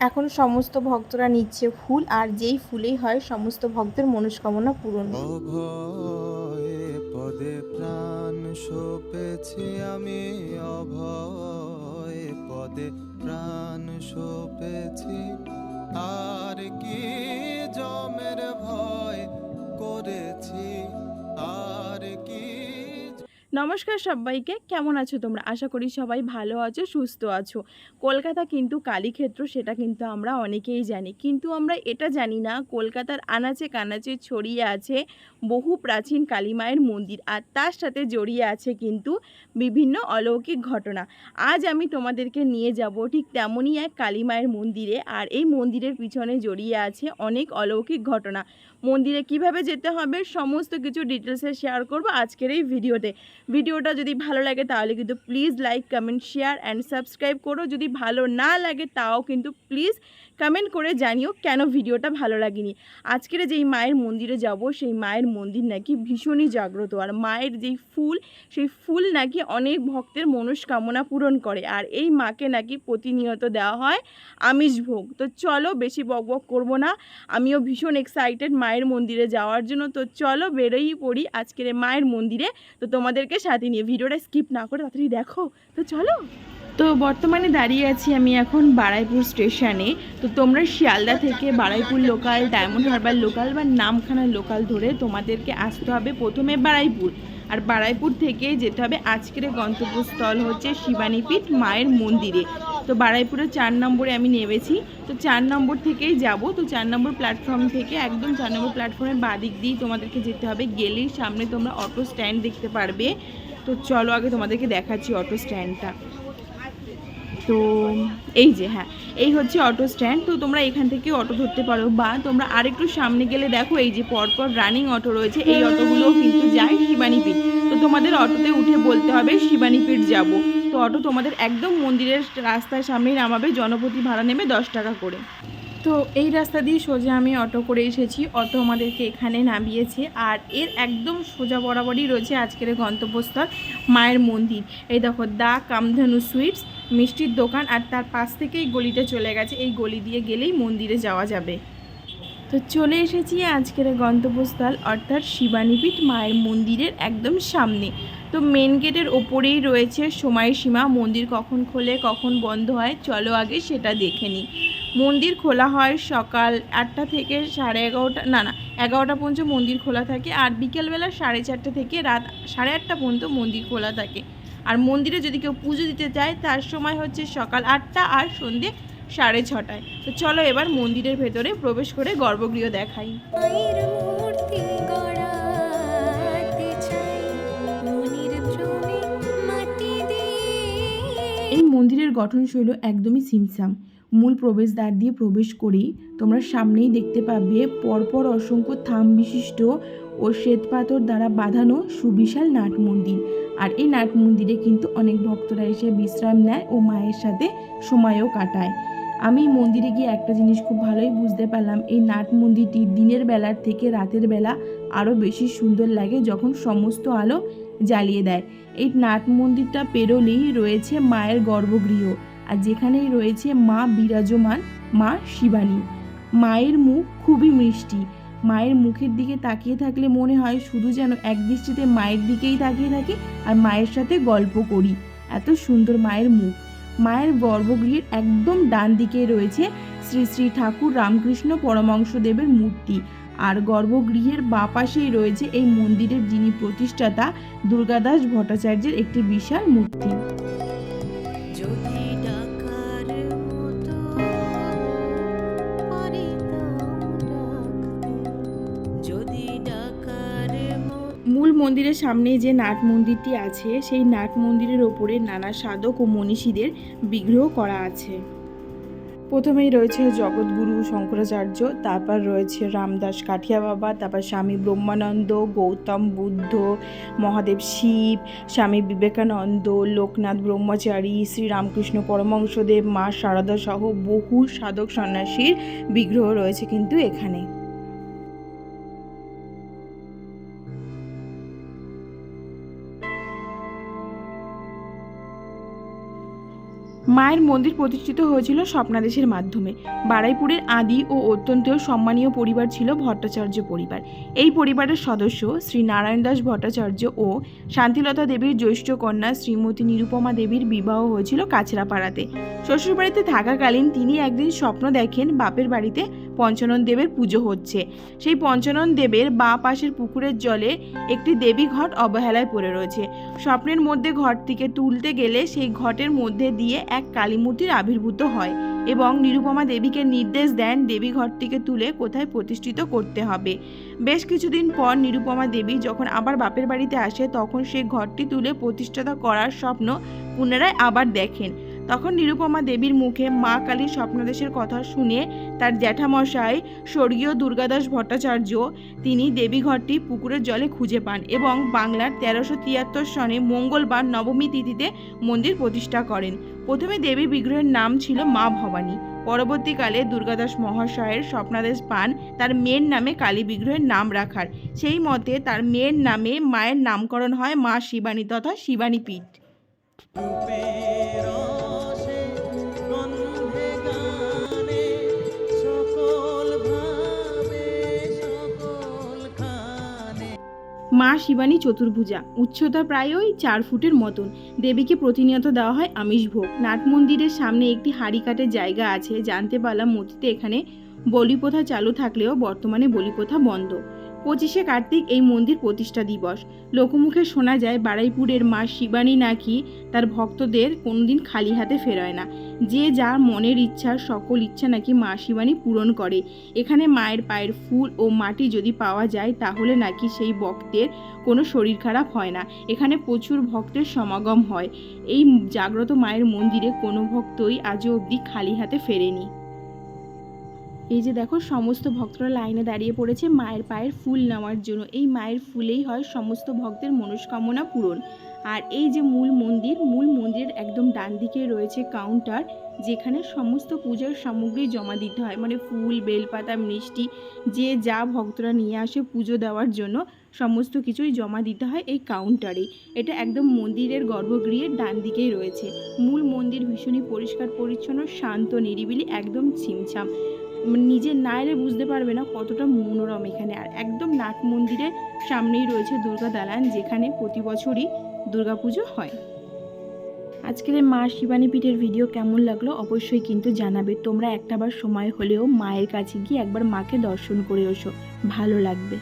এখন সমস্ত ভক্তরা নিচ্ছে ফুল আর যেই ফুলেই হয় সমস্ত ভক্তের মনস্কামনা পূরণ পদে প্রাণ সপেছি আমি, অভয়ে পদে প্রাণ সপেছি। আর কি জমের ভয় করেছি নমস্কার সবাইকে, কেমন আছো তোমরা? আশা করি সবাই ভালো আছো, সুস্থ আছো। কলকাতা কিন্তু কালীক্ষেত্র, সেটা কিন্তু আমরা অনেকেই জানি। কিন্তু আমরা এটা জানি না, কলকাতার আনাচে কানাচে ছড়িয়ে আছে বহু প্রাচীন কালী মায়ের মন্দির, আর তার সাথে জড়িয়ে আছে কিন্তু বিভিন্ন অলৌকিক ঘটনা। আজ আমি তোমাদেরকে নিয়ে যাব ঠিক তেমনই এক কালী মায়ের মন্দিরে, আর এই মন্দিরের পিছনে জড়িয়ে আছে অনেক অলৌকিক ঘটনা। মন্দিরে কীভাবে যেতে হবে, সমস্ত কিছু ডিটেলসে শেয়ার করব আজকের এই ভিডিওতে ভিডিওটা যদি ভালো লাগে তাহলে কিন্তু please like comment share and subscribe করো। যদি ভালো না লাগে তাও কিন্তু প্লিজ কমেন্ট করে জানিও কেন ভিডিওটা ভালো লাগেনি। আজকের যেই মায়ের মন্দিরে যাব, সেই মায়ের মন্দির নাকি ভীষণই জাগ্রত। আর মায়ের যেই ফুল, সেই ফুল নাকি অনেক ভক্তের মনস্কামনা পূরণ করে। আর এই মাকে নাকি প্রতিনিয়ত দেওয়া হয় আমিষ ভোগ তো চলো বেশি বক বক করব না। আমিও ভীষণ এক্সাইটেড মায়ের মন্দিরে যাওয়ার জন্য। তো চলো বেরোই পড়ি আজকের মায়ের মন্দিরে। তো তোমাদেরকে সাথে নিয়ে ভিডিওটা স্কিপ না করে তাড়াতাড়ি দেখো। তো চলো। তো বর্তমানে দাঁড়িয়ে আছি আমি এখন বারাইপুর স্টেশনে তো তোমরা শিয়ালদা থেকে Baruipur local Diamond Harbour local বা নামখানা লোকাল ধরে তোমাদেরকে আসতে হবে প্রথমে বারাইপুর। আর বারাইপুর থেকে যেতে হবে আজকের গন্তব্যস্থল হচ্ছে শিবানীপীঠ মায়ের মন্দিরে। তো বাড়াইপুরে চার নম্বরে আমি নেমেছি। তো চার নম্বর থেকেই যাব। তো চার নম্বর প্ল্যাটফর্ম থেকে একদম চার নম্বর প্ল্যাটফর্মের বাদিক দিয়েই তোমাদেরকে যেতে হবে। গেলেই সামনে তোমরা অটো স্ট্যান্ড দেখতে পারবে। তো চলো আগে তোমাদেরকে দেখাচ্ছি অটো স্ট্যান্ডটা তো এই যে হ্যাঁ এই হচ্ছে অটো স্ট্যান্ড তো তোমরা এখান থেকে অটো ধরতে পারো বা তোমরা আরেকটু সামনে গেলে দেখো, এই যে পরপর রানিং অটো রয়েছে, এই অটোগুলোও কিন্তু যায় শিবানীপীঠ তো তোমাদের অটোতে উঠে বলতে হবে শিবানীপীঠ যাব। তো অটো তোমাদের একদম মন্দিরের রাস্তার সামনেই নামাবে জনপ্রতি ভাড়া নেবে দশ টাকা করে। তো এই রাস্তা দিয়ে সোজা আমি অটো করে এসেছি। অটো আমাদেরকে এখানে নামিয়েছে আর এর একদম সোজা বরাবরই রয়েছে আজকের গন্তব্যস্থল, মায়ের মন্দির। এই দেখো, দা কামধেনু সুইটস। মিষ্টির দোকান আর তার পাশ থেকেই গলিটা চলে গেছে। এই গলি দিয়ে গেলেই মন্দিরে যাওয়া যাবে। তো চলে এসেছি আজকের গন্তব্যস্থল, অর্থাৎ শিবানীপীঠ মায়ের মন্দিরের একদম সামনে। তো মেন গেটের ওপরেই রয়েছে সময়সীমা মন্দির কখন খোলে, কখন বন্ধ হয়, চলো আগে সেটা দেখে নিই। মন্দির খোলা হয় সকাল আটটা থেকে সাড়ে এগারোটা, না না, এগারোটা পর্যন্ত মন্দির খোলা থাকে আর বিকেলবেলা সাড়ে চারটে থেকে রাত সাড়ে আটটা পর্যন্ত মন্দির খোলা থাকে। আর মন্দিরে যদি কেউ পুজো দিতে চায় তার সময় হচ্ছে সকাল আটটা আর সন্ধে সাড়ে ছটায়। তো চলো এবার মন্দিরের ভেতরে প্রবেশ করে গর্ভগৃহ দেখাই। মন্দিরের মূর্তি গড়াতে চাই মনির দ্রোণে মাটি দিয়ে। এই মন্দিরের গঠনশৈলী একদমই সিমসাম। মূল প্রবেশদ্বার দিয়ে প্রবেশ করেই তোমরা সামনেই দেখতে পাবে পরপর অসংখ্য থাম বিশিষ্ট ও শ্বেতপাথর দ্বারা বাঁধানো সুবিশাল নাট মন্দির আর এই নাট মন্দিরে কিন্তু অনেক ভক্তরা এসে বিশ্রাম নেয় ও মায়ের সাথে সময়ও কাটায়। আমি মন্দিরে গিয়ে একটা জিনিস খুব ভালোই বুঝতে পারলাম, এই নাট মন্দিরটি দিনের বেলার থেকে রাতের বেলা আরও বেশি সুন্দর লাগে যখন সমস্ত আলো জ্বালিয়ে দেয়। এই নাট মন্দিরটা পেরোলেই রয়েছে মায়ের গর্ভগৃহ। আর যেখানেই রয়েছে মা বিরাজমান, মা শিবানী। মায়ের মুখ খুবই মিষ্টি। মায়ের মুখের দিকে তাকিয়ে থাকলে মনে হয় শুধু যেন এক দৃষ্টিতে মায়ের দিকেই তাকিয়ে থাকি আর মায়ের সাথে গল্প করি। এত সুন্দর মায়ের মুখ। মায়ের গর্ভগৃহের একদম ডান দিকে রয়েছে শ্রী শ্রী ঠাকুর রামকৃষ্ণ পরমংশদেবের মূর্তি। আর গর্ভগৃহের বাঁ পাশেই রয়েছে এই মন্দিরের যিনি প্রতিষ্ঠাতা দুর্গাদাস ভট্টাচার্যের একটি বিশাল মূর্তি। মন্দিরের সামনে যে নাট মন্দিরটি আছে, সেই নাট মন্দিরের ওপরে নানা সাধক ও মনীষীদের বিগ্রহ করা আছে। প্রথমেই রয়েছে জগৎগুরু শঙ্করাচার্য, তারপর রয়েছে রামদাস কাঠিয়া বাবা, তারপর স্বামী ব্রহ্মানন্দ, গৌতম বুদ্ধ, মহাদেব শিব, স্বামী বিবেকানন্দ, লোকনাথ ব্রহ্মচারী, শ্রীরামকৃষ্ণ পরমংশদেব মা শারদা সহ বহু সাধক সন্ন্যাসীর বিগ্রহ রয়েছে কিন্তু এখানে। মায়ের মন্দির প্রতিষ্ঠিত হয়েছিল স্বপ্নাদেশের মাধ্যমে। বারাইপুরের আদি ও অত্যন্ত সম্মানীয় পরিবার ছিল ভট্টাচার্য পরিবার। এই পরিবারের সদস্য শ্রী নারায়ণ দাস ভট্টাচার্য ও শান্তিলতা দেবীর জ্যৈষ্ঠ কন্যা শ্রীমতী নিরুপমা দেবীর বিবাহ হয়েছিল কাছড়াপাড়াতে। শ্বশুরবাড়িতে থাকাকালীন তিনি একদিন স্বপ্ন দেখেন বাপের বাড়িতে পঞ্চানন দেবের পুজো হচ্ছে। সেই পঞ্চানন দেবের বা পাশের পুকুরের জলে একটি দেবী ঘট অবহেলায় পড়ে রয়েছে। স্বপ্নের মধ্যে ঘরটিকে তুলতে গেলে সেই ঘটের মধ্যে দিয়ে এক কালীমূর্তির আবির্ভূত হয় এবং নিরুপমা দেবীকে নির্দেশ দেন দেবী ঘরটিকে তুলে কোথায় প্রতিষ্ঠিত করতে হবে। বেশ কিছুদিন পর নিরুপমা দেবী যখন আবার বাপের বাড়িতে আসে, তখন সেই ঘরটি তুলে প্রতিষ্ঠাতা করার স্বপ্ন পুনরায় আবার দেখেন। তখন নিরুপমা দেবীর মুখে মা কালীর স্বপ্নদেশের কথা শুনে তার জ্যাঠামশাই স্বর্গীয় দুর্গাদাস ভট্টাচার্য, তিনি দেবীঘরটি পুকুরের জলে খুঁজে পান এবং বাংলার তেরোশো তিয়াত্তর সনে মঙ্গলবার নবমী তিথিতে মন্দির প্রতিষ্ঠা করেন। প্রথমে দেবী বিগ্রহের নাম ছিল মা ভবানী। পরবর্তীকালে দুর্গাদাস মহাশয়ের স্বপ্নাদেশ পান তার মেয়ের নামে কালী বিগ্রহের নাম রাখার। সেই মতে তার মেয়ের নামে মায়ের নামকরণ হয় মা শিবানী তথা শিবানী পীঠ মা শিবানী চতুর্ভুজা। উচ্চতা প্রায়ই চার ফুটের মতন। দেবীকে প্রতিনিয়ত দেওয়া হয় আমিষ ভোগ। নাট মন্দিরের সামনে একটি হাড়ি কাটের জায়গা আছে। জানতে পারলাম মূর্তিতে এখানে বলিপ্রথা চালু থাকলেও বর্তমানে বলিপ্রথা বন্ধ। পঁচিশে কার্তিক এই মন্দির প্রতিষ্ঠা দিবস। লোকমুখে শোনা যায়, বারাইপুরের মা শিবানী নাকি তার ভক্তদের কোনোদিন খালি হাতে ফেরায় না। যে যার মনের ইচ্ছা, সকল ইচ্ছা নাকি মা শিবানী পূরণ করে। এখানে মায়ের পায়ের ফুল ও মাটি যদি পাওয়া যায়, তাহলে নাকি সেই ভক্তের কোনো শরীর খারাপ হয় না। এখানে প্রচুর ভক্তের সমাগম হয়। এই জাগ্রত মায়ের মন্দিরে কোনো ভক্তই আজও অবধি খালি হাতে ফেরেনি। এই যে দেখো, সমস্ত ভক্তরা লাইনে দাঁড়িয়ে পড়েছে মায়ের পায়ের ফুল নেওয়ার জন্য। এই মায়ের ফুলেই হয় সমস্ত ভক্তের মনস্কামনা পূরণ। আর এই যে মূল মন্দির, মূল মন্দিরের একদম ডান দিকে রয়েছে কাউন্টার যেখানে সমস্ত পূজার সামগ্রী জমা দিতে হয়। মানে ফুল, বেলপাতা, মিষ্টি, যে যা ভক্তরা নিয়ে আসে পুজো দেওয়ার জন্য, সমস্ত কিছুই জমা দিতে হয় এই কাউন্টারে এটা একদম মন্দিরের গর্ভগৃহের ডান দিকেই রয়েছে। মূল মন্দির ভীষণই পরিষ্কার, পরিচ্ছন্ন, শান্ত, নিরিবিলি, একদম ছিমছাম নিজে না এলে বুঝতে পারবে না কতটা মনোরম এখানে। আর একদম নাট মন্দিরের সামনেই রয়েছে দুর্গা দালান, যেখানে প্রতি বছরই দুর্গাপুজো হয়। আজকের মা শিবানী পীঠের ভিডিও কেমন লাগল অবশ্যই কিন্তু জানাবে। তোমরা একটাবার সময় হলেও মায়ের কাছে গিয়ে একবার মাকে দর্শন করে ওসো ভালো লাগবে।